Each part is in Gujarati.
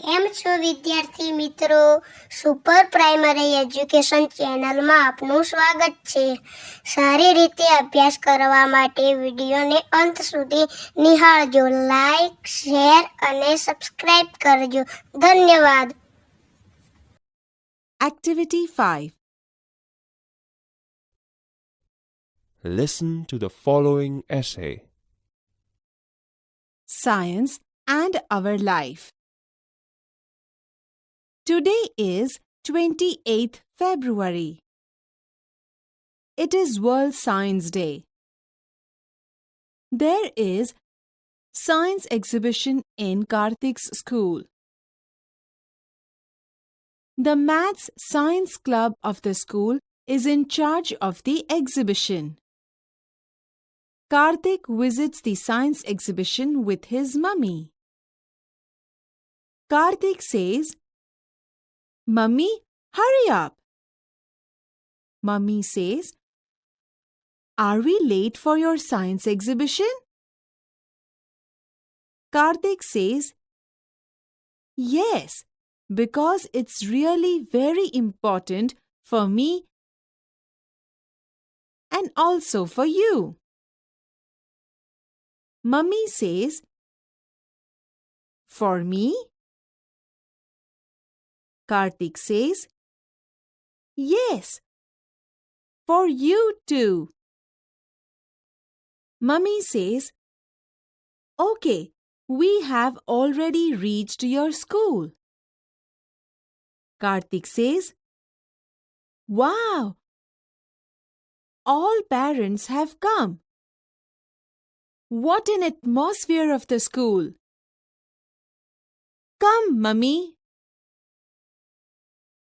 કેમ છો વિદ્યાર્થી મિત્રો સુપર પ્રાઇમરી એજ્યુકેશન ચેનલમાં આપનું સ્વાગત છે સારી રીતે અભ્યાસ કરવા માટે વિડીયોને અંત સુધી નિહાળજો લાઈક શેર અને સબસ્ક્રાઇબ કરજો ધન્યવાદ activity 5 Listen to the following essay science and our life Today is 28th February. It is World Science Day. There is science exhibition in Karthik's school. The Maths Science Club of the school is in charge of the exhibition. Karthik visits the science exhibition with his mummy. Karthik says Mummy, hurry up. Mummy says, Are we late for your science exhibition? Karthik says, Yes, because it's really very important for me and also for you. Mummy says, For me? Karthik says, Yes, for you too. Mummy says, Okay, we have already reached your school. Karthik says, Wow! All parents have come. What an atmosphere of the school! Come, mummy,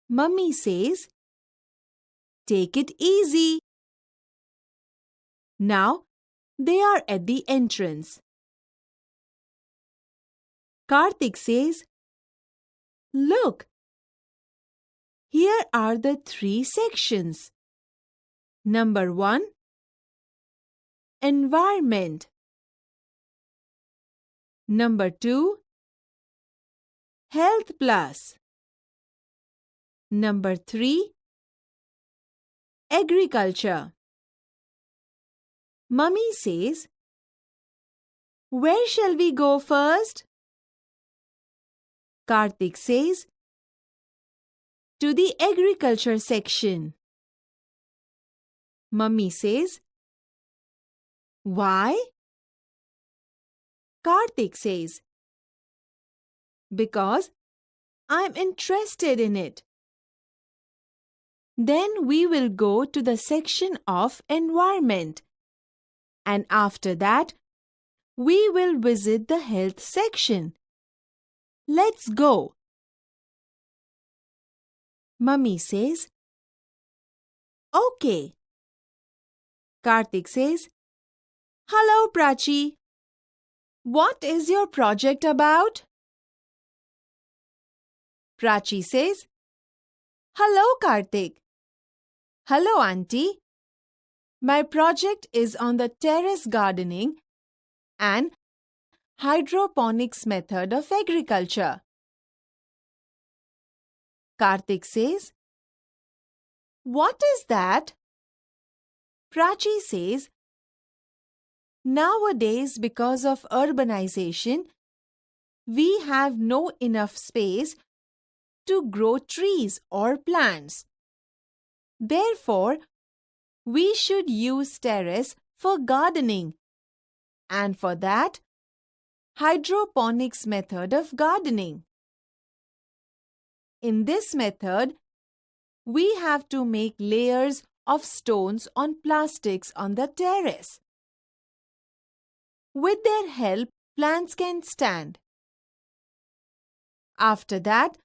Mummy says, Take it easy. Now they are at the entrance. Karthik says, Look, here are the three sections. Number one, environment. Number two, health plus. Number three, agriculture. Mummy says, Where shall we go first? Karthik says, To the agriculture section. Mummy says, Why? Karthik says, Because I'm interested in it. Then we will go to the section of environment. And after that, we will visit the health section. Let's go. Mummy says, Okay. Karthik says, Hello, Prachi. What is your project about? Prachi says, Hello, Karthik. Hello, Auntie. My project is on the terrace gardening and hydroponics method of agriculture. Karthik says, What is that? Prachi says, Nowadays, because of urbanization, we have no enough space to grow trees or plants. Therefore, we should use terrace for gardening. And for that, hydroponics method of gardening. In this method, we have to make layers of stones on plastics on the terrace. With their help, plants can stand. After that,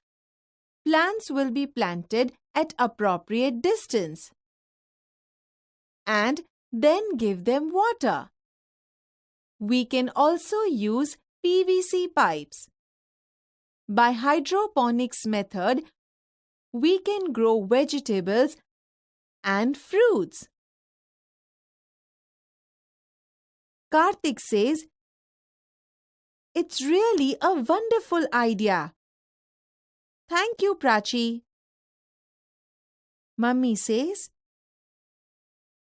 plants will be planted at appropriate distance and then give them water. We can also use PVC pipes. By hydroponics method, we can grow vegetables and fruits. Karthik says, It's really a wonderful idea. Thank you, Prachi. Mummy says.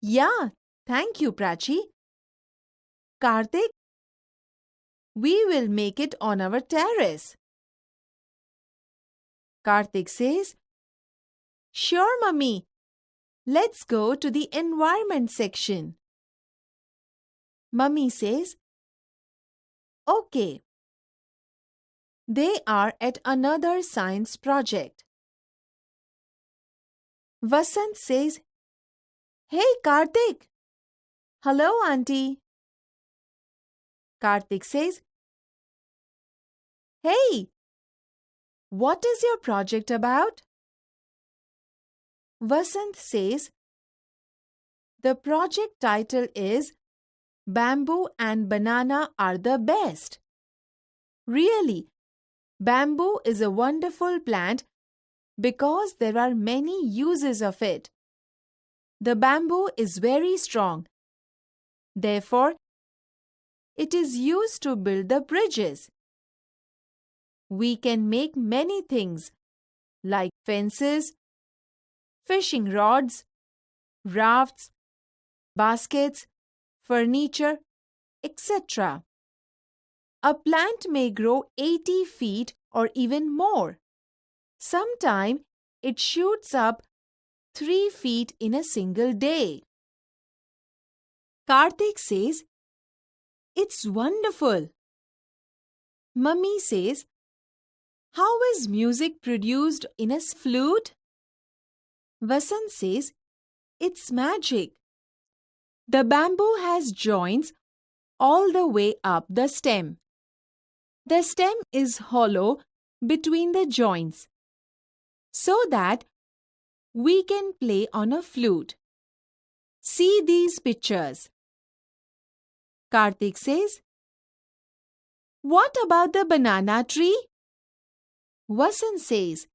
Yeah, thank you, Prachi. Karthik, we will make it on our terrace. Karthik says, Sure, Mummy. Let's go to the environment section. Mummy says, Okay. They are at another science project. Vasant says, Hey Karthik! Hello, Auntie. Karthik says, Hey! What is your project about? Vasant says, The project title is Bamboo and Banana are the best. Really, bamboo is a wonderful plant because there are many uses of it. The bamboo is very strong. Therefore, it is used to build the bridges. We can make many things like fences, fishing rods, rafts, baskets, furniture, etc. A plant may grow 80 feet or even more. Sometime it shoots up 3 feet in a single day. Karthik says, It's wonderful. Mummy says, How is music produced in a flute? Vasan says, It's magic. The bamboo has joints all the way up the stem. The stem is hollow between the joints so that we can play on a flute. See these pictures. Karthik says, What about the banana tree? Vasan says,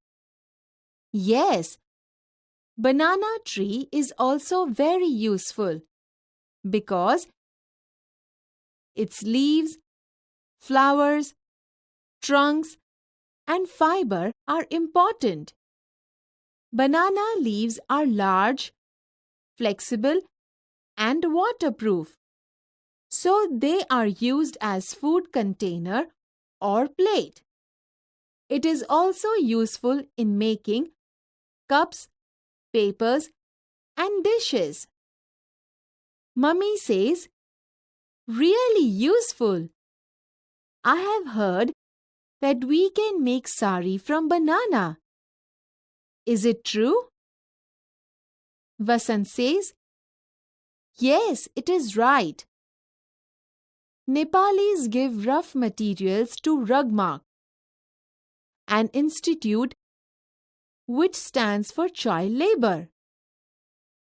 Yes, banana tree is also very useful because its leaves, flowers, trunks and fiber are important. Banana leaves are large, flexible and waterproof. So they are used as food container or plate. It is also useful in making cups, papers and dishes. Mummy says, really useful. I have heard that we can make sari from banana. Is it true? Vasant says, Yes, it is right. Nepalis give rough materials to Rugmark, an institute which stands for child labor.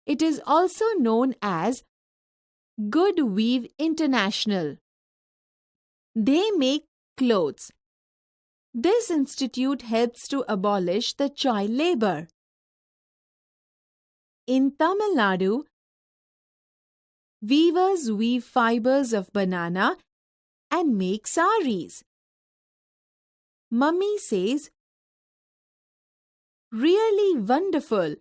It is also known as Good Weave International. They make clothes this institute helps to abolish the child labor. In Tamil Nadu, weavers weave fibers of banana and make saris. Mummy says, Really wonderful.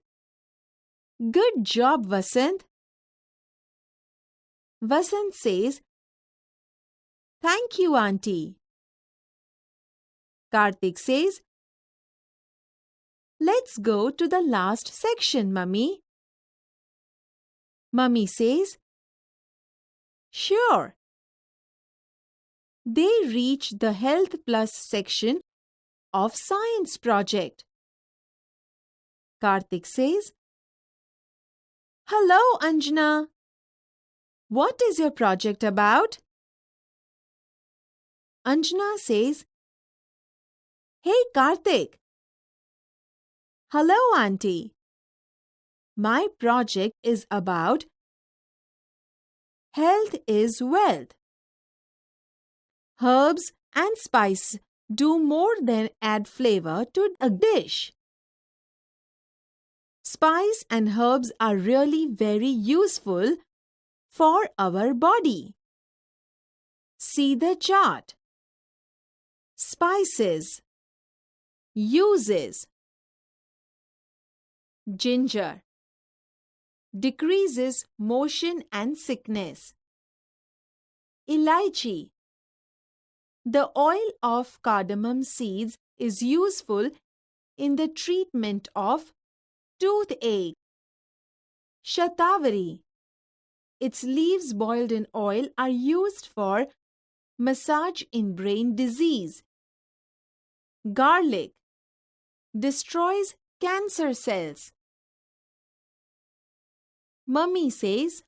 Good job, Vasant. Vasant says, Thank you, Auntie. Karthik says, Let's go to the last section, Mummy. Mummy says, Sure. They reach the Health Plus section of Science Project. Karthik says, Hello, Anjana. What is your project about? Anjana says, Hey, Karthik. Hello, Auntie. My project is about health is wealth. Herbs and spice do more than add flavor to a dish. Spice and herbs are really very useful for our body. See the chart. Spices uses ginger decreases motion and sickness Elaichi. The oil of cardamom seeds is useful in the treatment of toothache. Shatavari Its leaves boiled in oil are used for massage in brain disease. Garlic destroys cancer cells. Mummy says,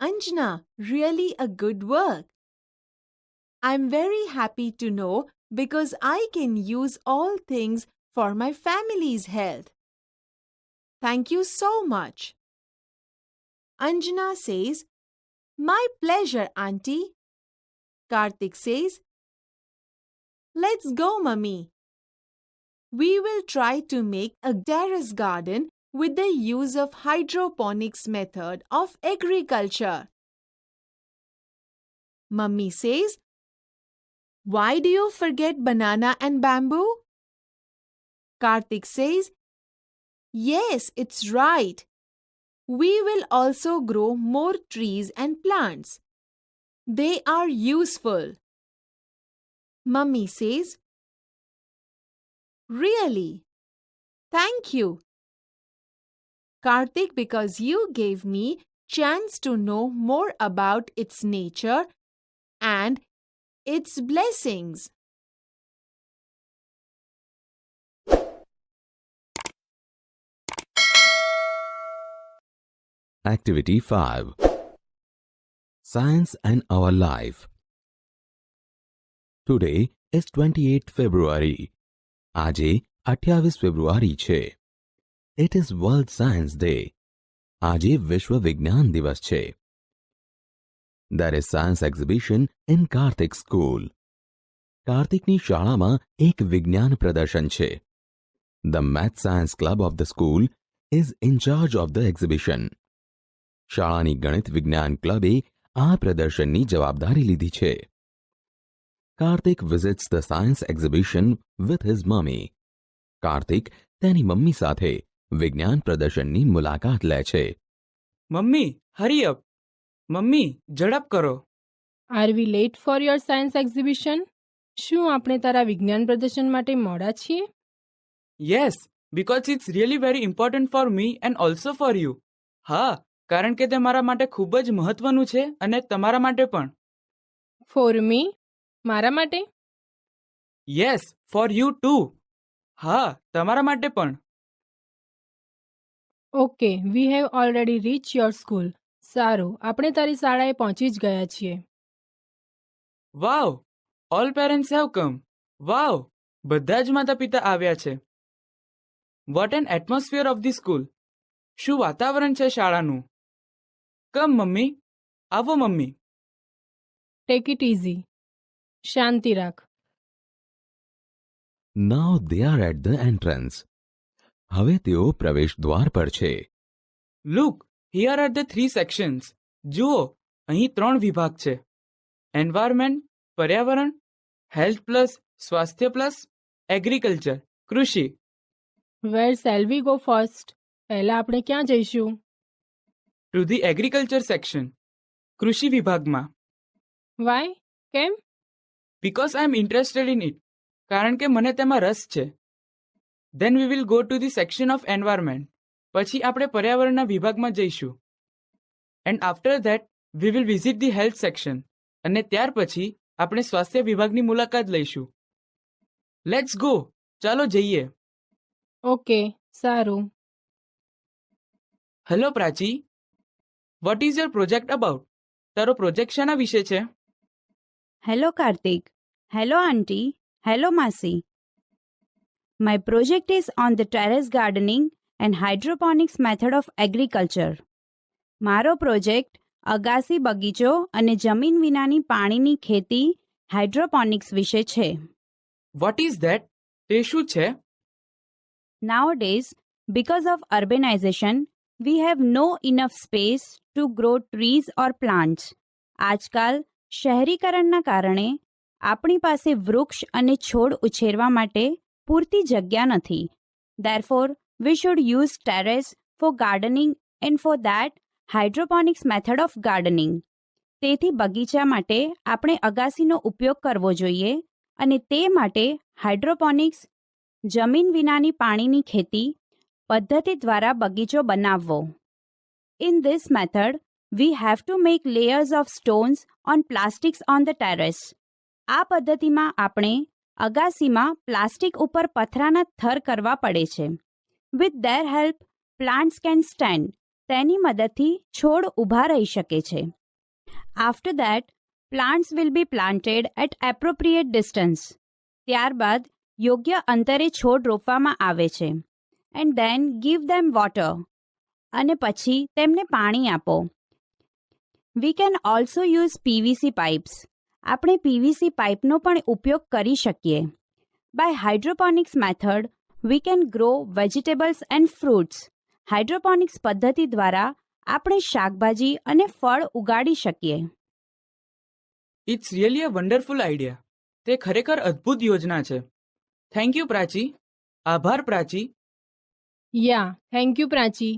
Anjana, really a good work. I'm very happy to know because I can use all things for my family's health. Thank you so much. Anjana says, My pleasure, Auntie. Karthik says, Let's go, Mummy we will try to make a terrace garden with the use of hydroponics method of agriculture. Mummy says, Why do you forget banana and bamboo? Karthik says, Yes, it's right. We will also grow more trees and plants. They are useful. Mummy says, Really? Thank you. Karthik, because you gave me chance to know more about its nature and its blessings. Activity 5 Science and Our Life Today is 28 February આજે અઠ્યાવીસ ફેબ્રુઆરી છે it is world science day આજે વિશ્વ વિજ્ઞાન દિવસ છે there is science exhibition in Kartik school કાર્તિકની શાળામાં એક વિજ્ઞાન પ્રદર્શન છે the math science club of the school is in charge of the exhibition શાળાની ગણિત વિજ્ઞાન ક્લબે આ પ્રદર્શનની જવાબદારી લીધી છે Karthik visits the science exhibition with his mommy. Kartik તેની મમ્મી સાથે વિજ્ઞાન પ્રદર્શનની મુલાકાત લે છે મમ્મી હરી અપ મમ્મી ઝડપ કરો are we late for your science exhibition શું આપણે તારા વિજ્ઞાન પ્રદર્શન માટે મોડા છીએ yes because it's really very important for me and also for you હા કારણ કે તે મારા માટે ખૂબ જ મહત્વનું છે અને તમારા માટે પણ ફોર મી મારા માટે યસ ફોર યુ ટુ હા તમારા માટે પણ okay we have already reach your school સારું આપણે તારી શાળાએ પહોંચી જ ગયા છીએ wow all parents have come wow બધા જ માતા પિતા આવ્યા છે what an atmosphere of the school શું વાતાવરણ છે શાળાનું કમ મમ્મી આવો મમ્મી ટેક ઇટ ઇઝી શાંતિ રાખ now they are at the entrance હવે તેઓ પ્રવેશ દ્વાર પર છે look here are the three sections જુઓ અહીં ત્રણ વિભાગ છે એન્વાયરમેન્ટ પર્યાવરણ હેલ્થ પ્લસ સ્વાસ્થ્ય પ્લસ એગ્રીકલ્ચર કૃષિ where shall we go first પહેલા આપણે ક્યાં જઈશું ટુ ધી એગ્રીકલ્ચર સેક્શન કૃષિ વિભાગમાં વાય કેમ because I am interested in it કારણ કે મને તેમાં રસ છે then we will go to the section of environment પછી આપણે પર્યાવરણના વિભાગમાં જઈશું and after that we will visit the health section અને ત્યાર પછી આપણે સ્વાસ્થ્ય વિભાગની મુલાકાત લઈશું લેટ્સ ગો ચાલો જઈએ ઓકે સારું hello Prachi what is your project about તારો પ્રોજેક્ટ શાના વિશે છે Hello, Karthik. Hello, Auntie. Hello, Masi. My project is on the terrace gardening and hydroponics method of agriculture. મારો પ્રોજેક્ટ અગાસી બગીચો અને જમીન વિનાની પાણીની ખેતી હાઇડ્રોપોનિક્સ વિશે છે વોટ ઇઝ ધેટ તે શું છે nowadays because of urbanisation we have no enough space to grow trees or plants આજકાલ શહેરીકરણના કારણે આપણી પાસે વૃક્ષ અને છોડ ઉછેરવા માટે પૂરતી જગ્યા નથી therefore we should use terrace for gardening and for that hydroponics method of gardening તેથી બગીચા માટે આપણે અગાસીનો ઉપયોગ કરવો જોઈએ અને તે માટે હાઇડ્રોપોનિક્સ જમીન વિનાની પાણીની ખેતી પદ્ધતિ દ્વારા બગીચો બનાવવો in this method we have to make layers of stones on plastics on the terrace આ પદ્ધતિમાં આપણે અગાસીમાં પ્લાસ્ટિક ઉપર પથરાના થર કરવા પડે છે with their help plants can stand તેની મદદથી છોડ ઊભા રહી શકે છે after that plants will be planted at appropriate distance ત્યારબાદ યોગ્ય અંતરે છોડ રોપવામાં આવે છે and then give them water અને પછી તેમને પાણી આપો we can also use PVC pipes આપણે પીવીસી પાઇપનો પણ ઉપયોગ કરી શકીએ by hydroponics method we can grow vegetables and fruits hydroponics પદ્ધતિ દ્વારા આપણે શાકભાજી અને ફળ ઉગાડી શકીએ it's really a wonderful idea તે ખરેખર અદ્ભુત યોજના છે થેન્ક યુ પ્રાચી આભાર Prachi yeah thank you Prachi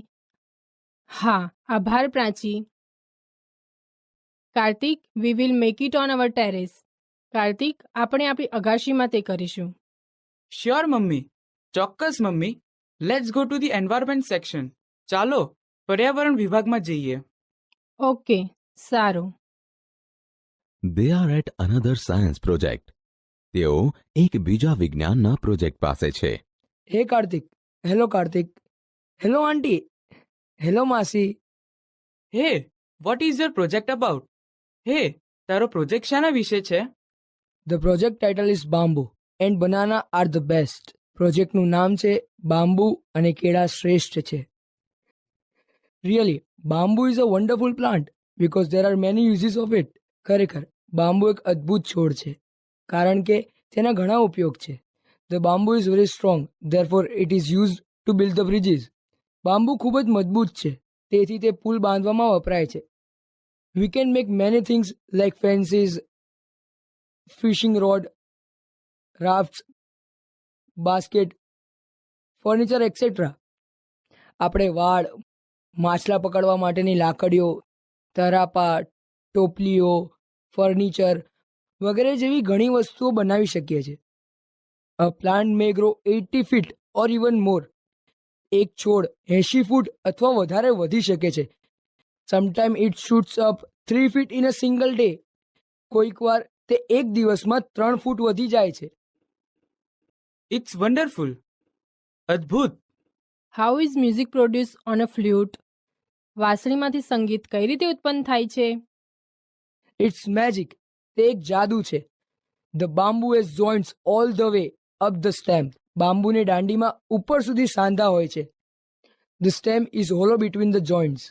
હા આભાર Prachi Kartik we will make it on our terrace Kartik આપણે આપણી અગાશીમાં તે કરીશું શ્યોર મમ્મી ચોક્કસ mummy let's go to the environment section ચાલો પર્યાવરણ વિભાગમાં જઈએ ઓકે સારું they are at another science project તેઓ એક બીજા વિજ્ઞાનના પ્રોજેક્ટ પાસે છે hey Kartik hello Kartik hello aunty hello માસી hey what is your project about hey તારો પ્રોજેક્ટ શાના વિશે છે the project title is bamboo and banana are the best પ્રોજેક્ટનું નામ છે બાંબુ અને કેળા શ્રેષ્ઠ છે really bamboo is a wonderful plant because there are many uses of it ખરેખર બાંબુ એક અદ્ભુત છોડ છે કારણ કે તેના ઘણા ઉપયોગ છે the bamboo is very strong therefore it is use to build the bridges bamboo ખૂબ જ મજબૂત છે તેથી તે પુલ બાંધવામાં વપરાય છે We can make many things like fences, fishing rod, rafts, basket, furniture etcetera આપણે વાળ માછલા પકડવા માટેની લાકડીઓ તરાપા ટોપલીઓ ફર્નિચર વગેરે જેવી ઘણી વસ્તુઓ બનાવી શકીએ છીએ plant may grow eighty feet or even more એક છોડ એંશી ફૂટ અથવા વધારે વધી શકે છે sometime it shoots up three feet in a single day કોઈક વાર તે એક દિવસમાં ત્રણ ફૂટ વધી જાય છે ઇટ્સ વન્ડરફુલ અદ્ભુત how is music produce on a flute વાંસળીમાંથી સંગીત કઈ રીતે ઉત્પન્ન થાય છે ઇટ્સ મેજિક તે એક જાદુ છે the bamboo has joints all the way up the stem બામ્બુની દાંડીમાં ઉપર સુધી સાંધા હોય છે the stem is hollow between the joints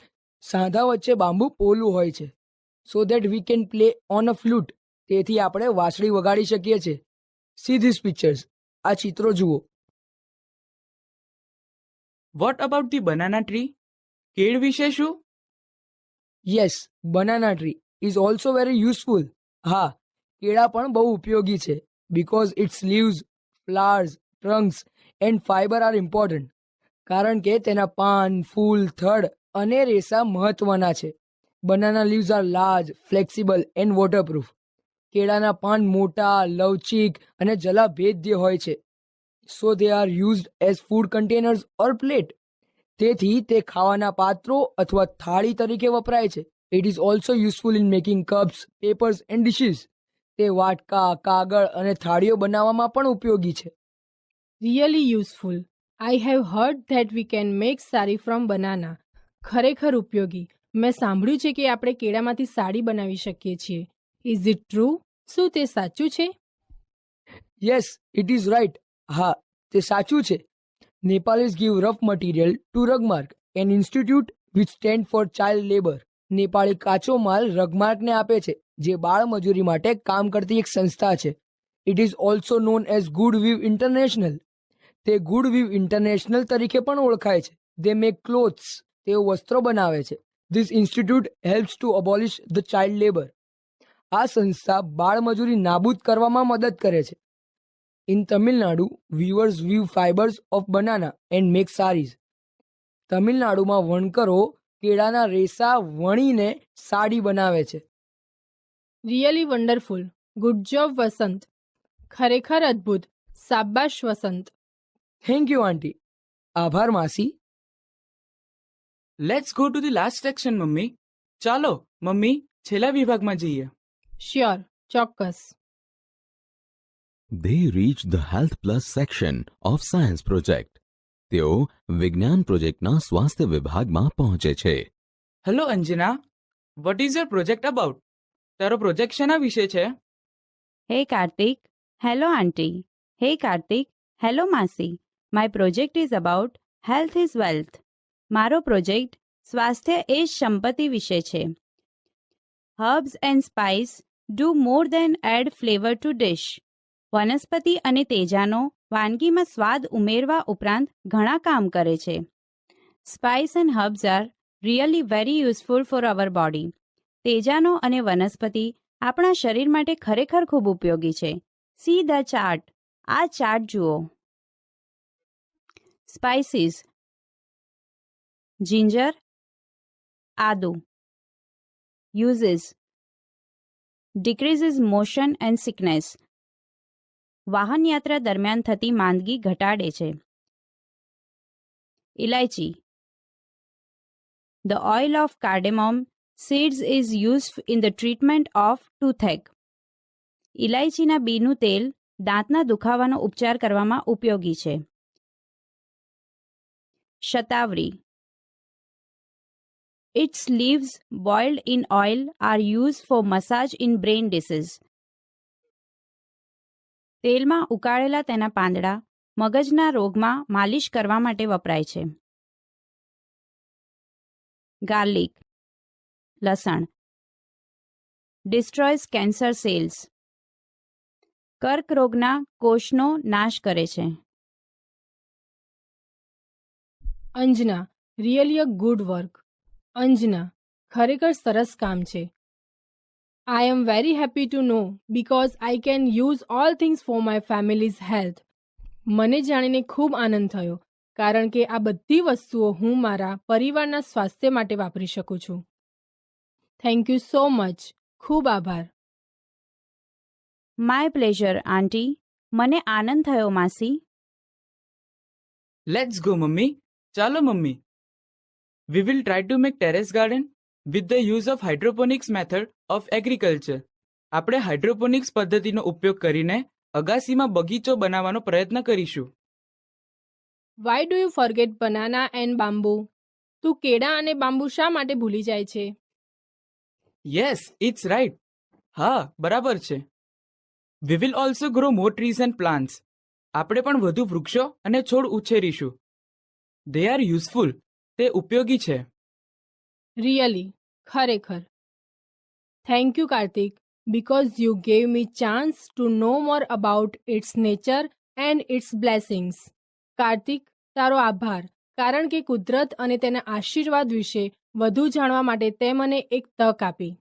સાંધા વચ્ચે બાંબુ પોલું હોય છે so that we can play on a flute તેથી આપણે વાંસળી વગાડી શકીએ છીએ સી ધીસ પિક્ચર્સ આ ચિત્રો જુઓ what about the banana tree કેળ વિશે શું yes banana tree is also very useful હા કેળા પણ બહુ ઉપયોગી છે because its leaves flowers trunks and fibre are important કારણ કે તેના પાન ફૂલ થડ અને રેસા મહત્વના છે banana leaves are large flexible and waterproof કેળાના પાન મોટા લવચીક અને જલાભેદ્ય હોય છે so they are used as food containers or plate તેથી તે ખાવાના પાત્રો અથવા થાળી તરીકે વપરાય છે it is also useful in making cups papers and dishes તે વાટકા કાગળ અને થાળીઓ બનાવવામાં પણ ઉપયોગી છે really useful I have heard that we can make sari from banana ખરેખર ઉપયોગી મેં સાંભળ્યું છે કે આપણે કેળામાંથી સાડી બનાવી શકીએ છીએ ઇઝ ઇટ ટ્રુ શું તે સાચું છે યસ ઇટ ઇઝ રાઈટ હા તે સાચું છે Nepalese give rough material to Rugmark an institute which stand for child labour નેપાળી કાચો માલ રગમાર્કને આપે છે જે બાળ મજૂરી માટે કામ કરતી એક સંસ્થા છે it is also known as Good Weave International તે ગુડ વીવ ઇન્ટરનેશનલ તરીકે પણ ઓળખાય છે ધે મેક ક્લોથ્સ તેઓ વસ્ત્રો બનાવે છે this institute helps to abolish the child labour આ સંસ્થા બાળમજૂરી નાબૂદ કરવામાં મદદ કરે છે in Tamil Nadu weavers weave fibres of banana and make saris તમિલનાડુમાં વણકરો કેળાના રેસા વણીને સાડી બનાવે છે really wonderful good job Vasant ખરેખર અદ્ભુત સાબાશ વસંત થેન્ક યુ આંટી આભાર માસી let's go to the last section mummy ચાલો મમ્મી છેલ્લા વિભાગમાં જઈએ શ્યોર ચોક્કસ they reached the Health Plus section of Science Project. તેઓ વિજ્ઞાન પ્રોજેક્ટના સ્વાસ્થ્ય વિભાગમાં પહોંચે છે hello Anjana what is your project about તારો પ્રોજેક્ટ શેના વિશે છે hey Kartik hello aunty hey Kartik hello માસી my project is about health is wealth મારો પ્રોજેક્ટ સ્વાસ્થ્ય એ સંપત્તિ વિશે છે herbs and spice do more than add flavour to dish વનસ્પતિ અને તેજાનો વાનગીમાં સ્વાદ ઉમેરવા ઉપરાંત ઘણા કામ કરે છે spice and herbs are really very useful for our body તેજાનો અને વનસ્પતિ આપણા શરીર માટે ખરેખર ખૂબ ઉપયોગી છે સી ધ ચાર્ટ આ ચાર્ટ જુઓ spices ginger adu uses decreases motion and sickness વાહન યાત્રા દરમિયાન થતી માંદગી ઘટાડે છે ઇલાયચી The oil of cardamom seeds is used in the treatment of toothache. ઇલાયચીના બીનું તેલ દાંતના દુખાવાનો ઉપચાર કરવામાં ઉપયોગી છે શતાવરી Its leaves boiled in oil are used for massage in brain disease. તેલમાં ઉકાળેલા તેના પાંદડા મગજના રોગમાં માલિશ કરવા માટે વપરાય છે ગાર્લિક લસણ ડિસ્ટ્રોયસ કેન્સર સેલ્સ કર્કરોગના કોષનો નાશ કરે છે Anjana really a good work Anjana ખરેખર સરસ કામ છે I am very happy to know because I can use all things for my family's health મને જાણીને ખૂબ આનંદ થયો કારણ કે આ બધી વસ્તુઓ હું મારા પરિવારના સ્વાસ્થ્ય માટે વાપરી શકું છું થેન્ક યુ સો મચ ખૂબ આભાર માય પ્લેઝર આંટી મને આનંદ થયો માસી લેટ્સ ગો મમ્મી ચાલો mummy We will try to make terrace garden with the use of hydroponics method of agriculture. આપણે હાઇડ્રોપોનિક્સ પદ્ધતિનો ઉપયોગ કરીને અગાસીમાં બગીચો બનાવવાનો પ્રયત્ન કરીશું why do you forget banana and bamboo તું કેળા અને બાંબુ શા માટે ભૂલી જાય છે યસ ઇટ્સ રાઈટ હા બરાબર છે we will also grow more trees and plants આપણે પણ વધુ વૃક્ષો અને છોડ ઉછેરીશું દે આર યુઝફુલ તે ઉપયોગી છે રિયલી ખરેખર thank you Kartik because you gave me chance to know more about its nature and its blessings Kartik તારો આભાર કારણ કે કુદરત અને તેના આશીર્વાદ વિશે વધુ જાણવા માટે તે મને એક તક આપી